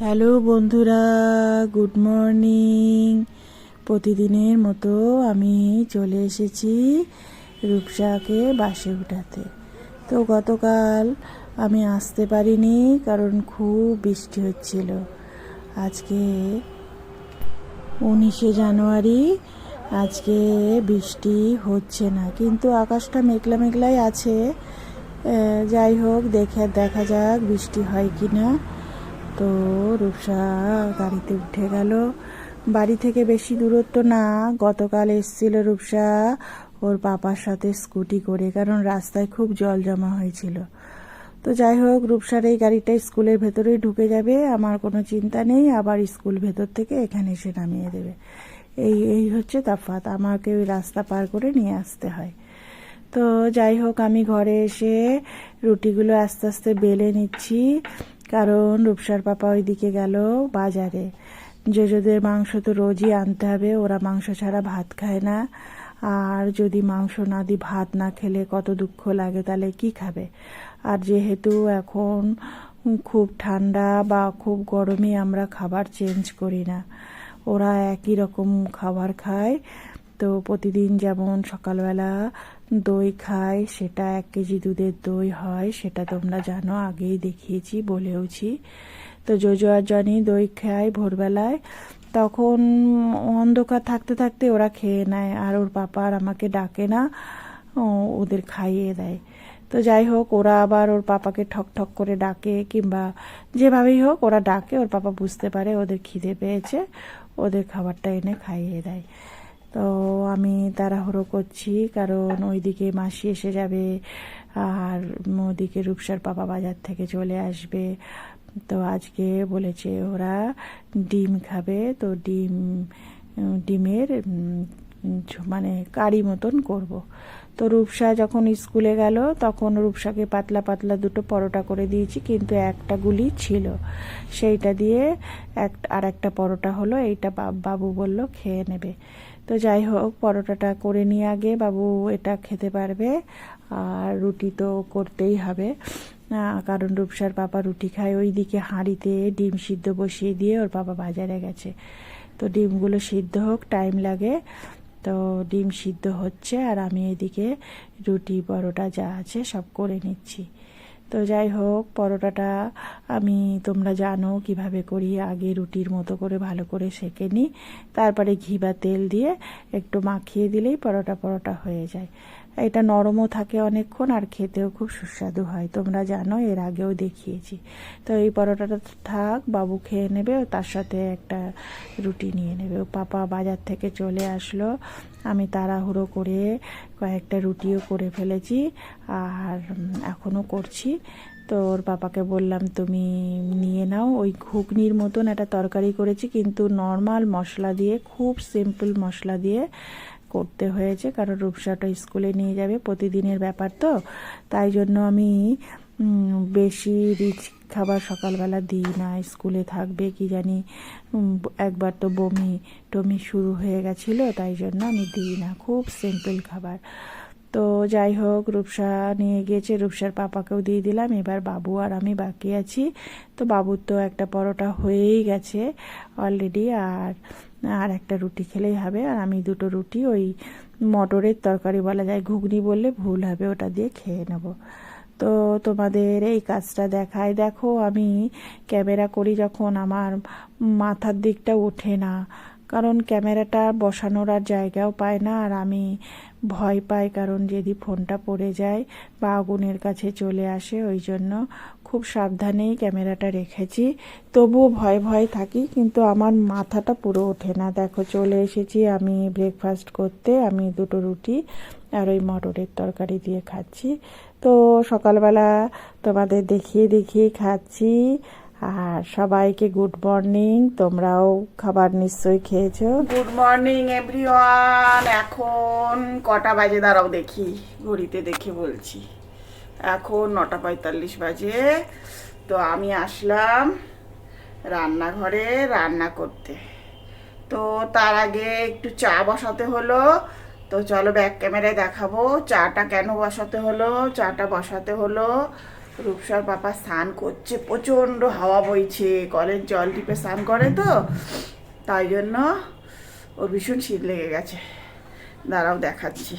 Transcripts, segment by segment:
Hello বন্ধুরা, good morning. প্রতিদিনের মতো আমি চলে এসেছি রূপসাকে বাসে উঠাতে। তো গতকাল আমি আসতে পারিনি কারণ খুব বৃষ্টি হচ্ছিল। আজকে উনিশে জানুয়ারি, আজকে বৃষ্টি হচ্ছে না। কিন্তু আকাশটা মেঘলা মেঘলাই আছে। যাই হোক, দেখে, দেখা যাক বৃষ্টি হয় কি না তো রূপসা গাড়িতে উঠে গেল। বাড়ি থেকে বেশি দূরত্ব না। গতকাল এসেছিল রূপসা। ওর পাপার সাথে স্কুটি করে, কারণ রাস্তায় খুব জল জমা হয়েছিল। তো যাই হোক, রূপসার এই গাড়িটা স্কুলের ভেতরেই ঢুকে যাবে। আমার কোনো চিন্তা নেই, আবার স্কুল ভেতর থেকে এখানে এসে নামিয়ে দেবে। এই এই হচ্ছে তফাৎ। আমাকে ওই রাস্তা পার করে নিয়ে আসতে হয়। তো যাই হোক, আমি ঘরে এসে রুটিগুলো আস্তে আস্তে বেলে নিচ্ছি। কারণ রূপসার পাপা ওইদিকে গেল বাজারে। জেজোদের মাংস তো রোজই আনতে হবে, ওরা মাংস ছাড়া ভাত খায় না। আর যদি মাংস না দি ভাত না খেলে কত দুঃখ লাগে, তাহলে কি খাবে? আর যেহেতু এখন খুব ঠান্ডা বা খুব গরমে আমরা খাবার চেঞ্জ করি না, ওরা একই রকম খাবার খায়। তো প্রতিদিন যেমন সকালবেলা দই খায় সেটা এক কেজি দুধের দই হয়, সেটা তোমরা জানো, আগেই দেখিয়েছি, বলেওছি। তো জোজো আর জনি দই খায় ভোরবেলায়। তখন অন্ধকার থাকতে থাকতে ওরা খেয়ে নেয়, আর ওর পাপা আর আমাকে ডাকে না ওদের খাইয়ে দেয়। তো যাই হোক, ওরা আবার ওর পাপাকে ঠক ঠক করে ডাকে, কিংবা যেভাবেই হোক ওরা ডাকে, ওর পাপা বুঝতে পারে, ওদের খিদে পেয়েছে, ওদের খাবারটা এনে খাইয়ে দেয়। তো আমি তাড়াহুড়ো করছি, কারণ ওইদিকে মাসি এসে যাবে আর ওদিকে রূপসার পাপা বাজার থেকে চলে আসবে। তো আজকে বলেছে ওরা ডিম খাবে, তো ডিম, ডিমের মানে কারি মতন করব। তো রূপসা যখন স্কুলে গেল, তখন রূপসাকে পাতলা পাতলা দুটো পরোটা করে দিয়েছি, কিন্তু একটা গুলি ছিল। সেইটা দিয়ে এক আর একটা পরোটা হলো, এইটা বাবু বলল খেয়ে নেবে। তো যাই হোক, পরোটাটা করে নিয়ে আগে বাবু এটা খেতে পারবে, আর রুটি তো করতেই হবে। কারণ রূপসার পাপা রুটি খায় ওই দিকে হাঁড়িতে ডিম সিদ্ধ বসিয়ে দিয়ে ওর পাপা বাজারে গেছে। তো ডিমগুলো সিদ্ধ হোক, টাইম লাগে। তো ডিম সিদ্ধ হচ্ছে, আর আমি এদিকে রুটি, পরোটা যা আছে সব করে নিচ্ছি। তো যাই হোক, পরোটাটা আমি, তোমরা জানো কীভাবে করি। আগে রুটির মতো করে ভালো করে সেঁকে নিই। তারপরে ঘি বা তেল দিয়ে একটু মাখিয়ে দিলেই পরোটা পরোটা হয়ে যায়। এটা নরমও থাকে অনেকক্ষণ আর খেতেও খুব সুস্বাদু হয়। তোমরা জানো, এর আগেও দেখিয়েছি। তো এই পরোটাটা থাক, বাবু খেয়ে নেবে, তার সাথে একটা রুটি নিয়ে নেবে। পাপা বাজার থেকে চলে আসলো। আমি তাড়াহুড়ো করে কয়েকটা রুটিও করে ফেলেছি আর এখনও করছি। তো ওর পাপাকে বললাম, তুমি নিয়ে নাও। ওই ঘুগনির মতন একটা তরকারি করেছি, কিন্তু নর্মাল মশলা দিয়ে, খুব সিম্পল মশলা দিয়ে করতে হয়েছে, কারণ রূপসাটা স্কুলে নিয়ে যাবে, প্রতিদিনের ব্যাপার তো। তাই জন্য আমি বেশি রিচ খাবার সকালবেলা দিই না, স্কুলে থাকবে কি জানি একবার তো বমি টমি শুরু হয়ে গেছিল, তাই জন্য আমি দিই না, খুব সিম্পল খাবার। তো যাই হোক, রূপসা নিয়ে গিয়েছে, রূপসার পাপাকেও দিয়ে দিলাম, এবার বাবু আর আমি বাকি আছি। তো বাবুর তো একটা পরোটা হয়েই গেছে অলরেডি আর আর একটা রুটি খেলেই হবে। আর আমি দুটো রুটি ওই মটরের তরকারি বলা যায়, ঘুগনি বললে ভুল হবে, ওটা দিয়ে খেয়ে নেব। তো তোমাদের এই কাজটা দেখায়। দেখো, আমি ক্যামেরা করি যখন আমার মাথার দিকটা ওঠে না। কারণ ক্যামেরাটা বসানোর আর জায়গাও পায় না, আর আমি ভয় পাই কারণ যদি ফোনটা পড়ে যায় বা আগুনের কাছে চলে আসে, ওই জন্য খুব সাবধানেই ক্যামেরাটা রেখেছি। তবুও ভয় ভয় থাকি, কিন্তু আমার মাথাটা পুরো ওঠে না। দেখো, চলে এসেছি আমি ব্রেকফাস্ট করতে, আমি দুটো রুটি আর ওই মটরের তরকারি দিয়ে খাচ্ছি। তো সকালবেলা তোমাদের দেখিয়ে দেখিয়ে খাচ্ছি। আর সবাইকে গুড মর্নিং, তোমরাও খাবার নিশ্চয়ই খেয়েছো। Good morning, everyone. এখন কটা বাজে? দাঁড়াও দেখি, ঘড়িতে দেখে বলছি। এখন নটা পঁয়তাল্লিশ বাজে। তো আমি আসলাম রান্নাঘরে রান্না করতে। তো তার আগে একটু চা বসাতে হলো। তো চলো ব্যাক ক্যামেরায় দেখাবো। চাটা কেন বসাতে হলো? চাটা বসাতে হলো। রূপসার পাপা স্নান করছে, প্রচণ্ড হাওয়া বইছে, কলের জল টিপে স্নান করে তো, তাই জন্য ও ভীষণ শীত লেগে গেছে। দাঁড়াও দেখাচ্ছি।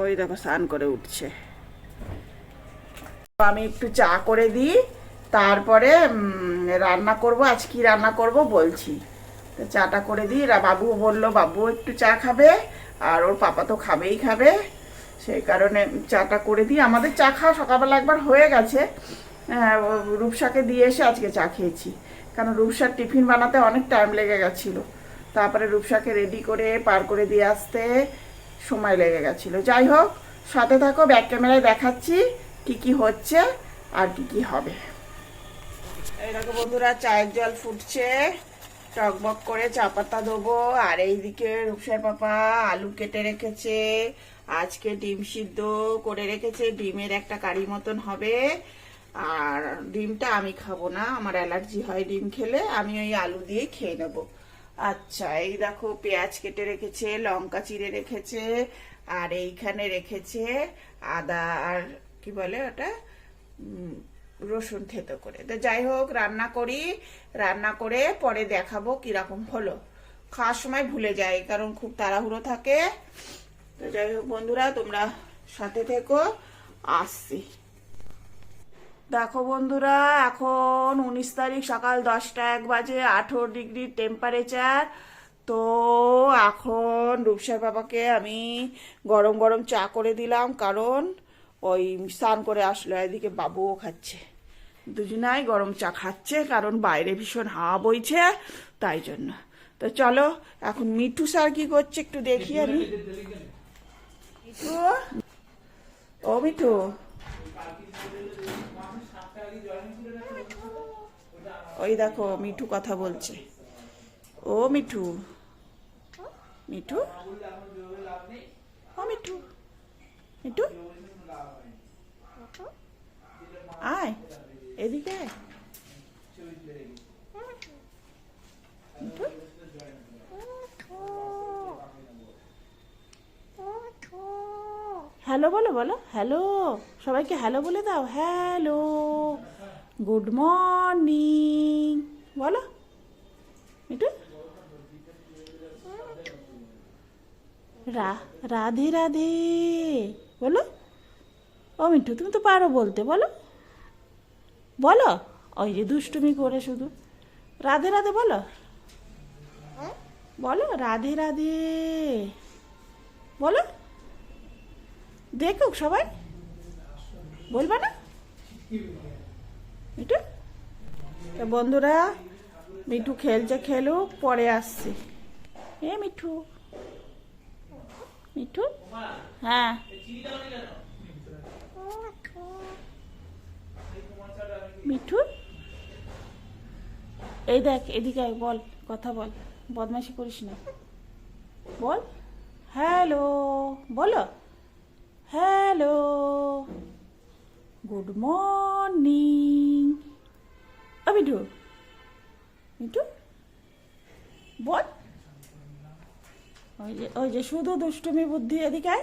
ওই দেখো স্নান করে উঠছে। আমি একটু চা করে দিই, তারপরে রান্না করব, আজ কি রান্না করব বলছি। তো চাটা করে দিই বাবু বলল, বাবু একটু চা খাবে, আর ওর পাপা তো খাবেই খাবে। সেই কারণে চাটা করে দিই আমাদের চা খাওয়া সকালবেলা একবার হয়ে গেছে। আহ, রূপসাকে দিয়ে এসে আজকে চা খেয়েছি। কারণ রূপসার টিফিন বানাতে অনেক টাইম লেগে গেছিল। তারপরে রূপসাকে রেডি করে পার করে দিয়ে আসতে সময় লেগে গেছিল। যাই হোক সাথে থাকো ব্যাক ক্যামেরায় দেখাচ্ছি কি কি হচ্ছে আর কি কি হবে। এই দেখো বন্ধুরা চায়ের জল ফুটছে। টকবক করে চা পাতা দেবো আর এইদিকে রূপসার পাপা আলু কেটে রেখেছে। আজকে ডিম সিদ্ধ করে রেখেছে, ডিমের একটা কারি মতন হবে। আর ডিমটা আমি খাব না, আমার অ্যালার্জি হয় ডিম খেলে, আমি ওই আলু দিয়ে খেয়ে নেব। আচ্ছা এই দেখো পেঁয়াজ কেটে রেখেছে, লঙ্কা চিড়ে রেখেছে, আর এইখানে রেখেছে আদা আর কি বলে ওটা? রসুন থেতো করে। তো যাই হোক, রান্না করি, রান্না করে পরে দেখাবো কীরকম হলো। খাওয়ার সময় ভুলে যাই, কারণ খুব তাড়াহুড়ো থাকে। তো যাই হোক বন্ধুরা, তোমরা সাথে থেকো, আসছি। দেখো বন্ধুরা, এখন উনিশ তারিখ সকাল দশটা, এক বাজে আঠেরো ডিগ্রি টেম্পারেচার তো এখন রূপসার বাবাকে আমি গরম গরম চা করে দিলাম, কারণ ওই স্নান করে আসলো, এদিকে বাবুও খাচ্ছে। দুজনাই গরম চা খাচ্ছে, কারণ বাইরে ভীষণ হাওয়া বইছে, তাই জন্য। তো চলো, এখন মিঠু স্যার কি করছে একটু দেখি আমি। মিঠু? ও মিঠু। ওই দেখো, মিঠু কথা বলছে। ও মিঠু। মিঠু? ও মিঠু। মিঠু? আয়, এদিকে আয়। মিঠু হ্যালো, বলো বলো। হ্যালো, সবাইকে হ্যালো বলে দাও। Hello, good morning. বলো, মিঠু। রা, রাধে রাধে। বলো। ও মিঠু, তুমি তো পারো বলতে, বলো। বলো। ওই যে দুষ্টুমি করে শুধু। রাধে রাধে, বলো। বলো, রাধে রাধে। বলো। দেখুক সবাই। বলবে না? মিঠু? তো বন্ধুরা, মিঠু খেলছে খেলুক, পরে আসছে। এ মিঠু। মিঠু? হ্যাঁ। মিঠু? এই দেখ, এদিকে বল, কথা বল। বদমাইশি করিস না। বল। হ্যালো, বলো। Hello, good morning. Mithu Mithu বল। ওই যে ওই যে শুধু দুষ্টুমি, বুদ্ধি, এদিকে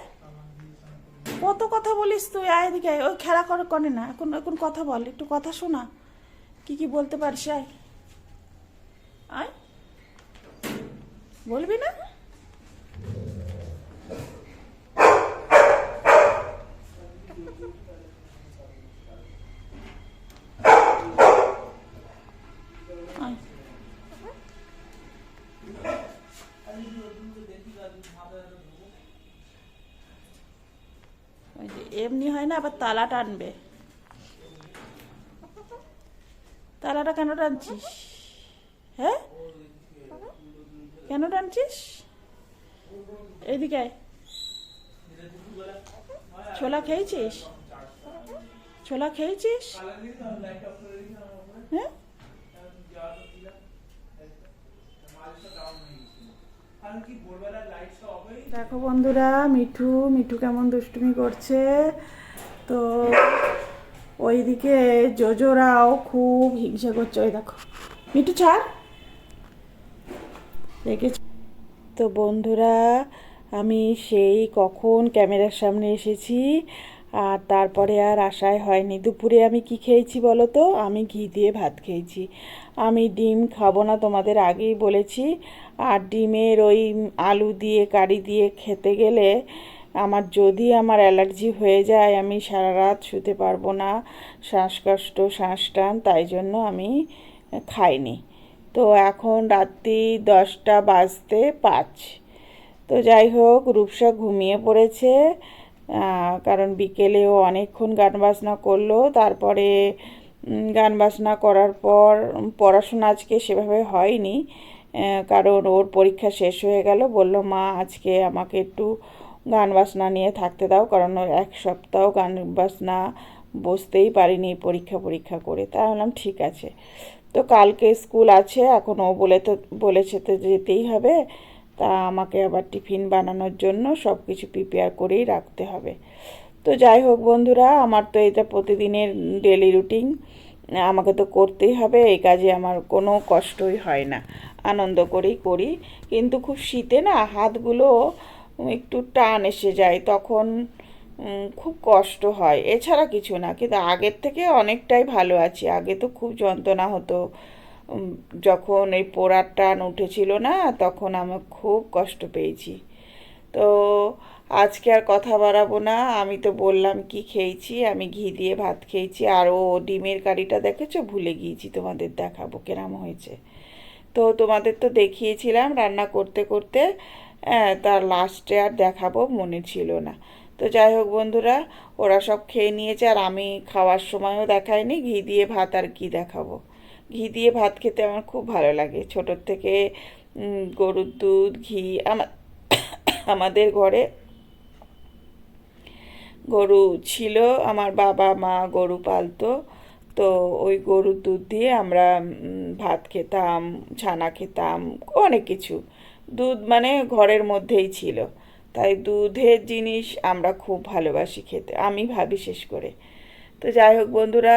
কত কথা বলিস তুই, আয় এদিকে। ওই খেলা করে করে না। এখন এখন কথা বল, একটু কথা শোনা। কি কি বলতে পারিস আয়। আয়। বলবি না? এমনি হয় না, আবার তালা টানবে। তালাটা কেন টানছিস? হ্যাঁ? কেন টানছিস? এদিকে ছোলা খেয়েছিস? ছোলা খেয়েছিস? হ্যাঁ? দেখো বন্ধুরা, মিঠু মিঠু কেমন দুষ্টুমি করছে। তো ওইদিকে জোজোরাও খুব হিংসা করছে। ওই দেখো। মিঠু, ছাড়। দেখেছ তো বন্ধুরা, আমি সেই কখন ক্যামেরার সামনে এসেছি আর তারপরে আর আশায় হয়নি। দুপুরে আমি কি খেয়েছি বলো তো? আমি ঘি দিয়ে ভাত খেয়েছি। আমি ডিম খাব না তোমাদের আগেই বলেছি। আর ডিমের ওই আলু দিয়ে, কারি দিয়ে খেতে গেলে আমার যদি আমার অ্যালার্জি হয়ে যায়, আমি সারা রাত শুতে পারব না। শ্বাসকষ্ট শ্বাস টান তাই জন্য আমি খাইনি। তো এখন রাত্রি দশটা বাজতে পাঁচ। তো যাই হোক, রূপসা ঘুমিয়ে পড়েছে। কারণ বিকেলেও অনেকক্ষণ গান বাজনা করল। তারপরে গান বাজনা করার পর পড়াশোনা আজকে সেভাবে হয়নি। কারণ ওর পরীক্ষা শেষ হয়ে গেল। বলল, মা, আজকে আমাকে একটু গান বাজনা নিয়ে থাকতে দাও, কারণ ওর এক সপ্তাহ গান বাজনা বসতেই পারিনি পরীক্ষা পরীক্ষা করে। তাই বললাম, ঠিক আছে। তো কালকে স্কুল আছে, এখন ও বলে তো বলেছে তো যেতেই হবে। তা আমাকে আবার টিফিন বানানোর জন্য সব কিছু প্রিপেয়ার করেই রাখতে হবে। তো যাই হোক বন্ধুরা, আমার তো এটা প্রতিদিনের ডেলি রুটিন আমাকে তো করতেই হবে, এই কাজে আমার কোনো কষ্টই হয় না। আনন্দ করেই করি। কিন্তু খুব শীতে না হাতগুলো একটু টান এসে যায়, তখন খুব কষ্ট হয়। এছাড়া কিছু না, কিন্তু আগের থেকে অনেকটাই ভালো আছি। আগে তো খুব যন্ত্রণা হতো যখন এই পোড়ার টান উঠেছিল না তখন আমি খুব কষ্ট পেয়েছি। তো আজকে আর কথা বাড়াবো না। আমি তো বললাম কি খেয়েছি আমি ঘি দিয়ে ভাত খেয়েছি। আর ও ডিমের কারিটা দেখেছ? ভুলে গিয়েছি তোমাদের দেখাবো কেরাম হয়েছে। তো তোমাদের তো দেখিয়েছিলাম রান্না করতে করতে হ্যাঁ, তার লাস্টে আর দেখাবো মনে ছিল না। তো যাই হোক বন্ধুরা ওরা সব খেয়ে নিয়েছে আর আমি খাওয়ার সময়ও দেখাইনি। ঘি দিয়ে ভাত আর কি দেখাবো? ঘি দিয়ে ভাত খেতে আমার খুব ভালো লাগে। ছোটোর থেকে গরুর দুধ, ঘি আমাদের ঘরে গরু ছিল, আমার বাবা, মা, গরু পালতো। তো ওই গরুর দুধ দিয়ে আমরা ভাত খেতাম, ছানা খেতাম, অনেক কিছু। দুধ মানে ঘরের মধ্যেই ছিল। তাই দুধের জিনিস আমরা খুব ভালোবাসি খেতে। আমি ভাবি শেষ করে। তো যাই হোক বন্ধুরা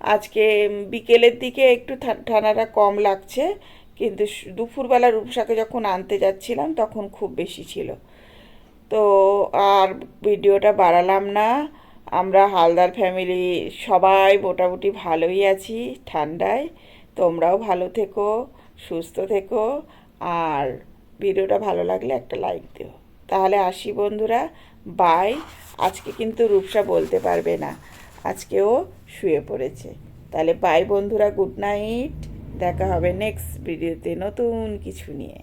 আজকে বিকেলের দিকে একটু ঠান্ডাটা কম লাগছে, কিন্তু দুপুরবেলা রূপসাকে যখন আনতে যাচ্ছিলাম তখন খুব বেশি ছিল। তো আর ভিডিওটা বাড়ালাম না, আমরা হালদার ফ্যামিলি সবাই মোটামুটি ভালোই আছি ঠান্ডায়, তোমরাও ভালো থেকো, সুস্থ থেকো, আর ভিডিওটা ভালো লাগলে একটা লাইক দিও। তাহলে আসি বন্ধুরা বাই আজকে কিন্তু রূপসা বলতে পারবে না। আজকেও শুয়ে পড়েছে। তাহলে বাই বন্ধুরা গুড নাইট দেখা হবে নেক্সট ভিডিওতে নতুন কিছু নিয়ে।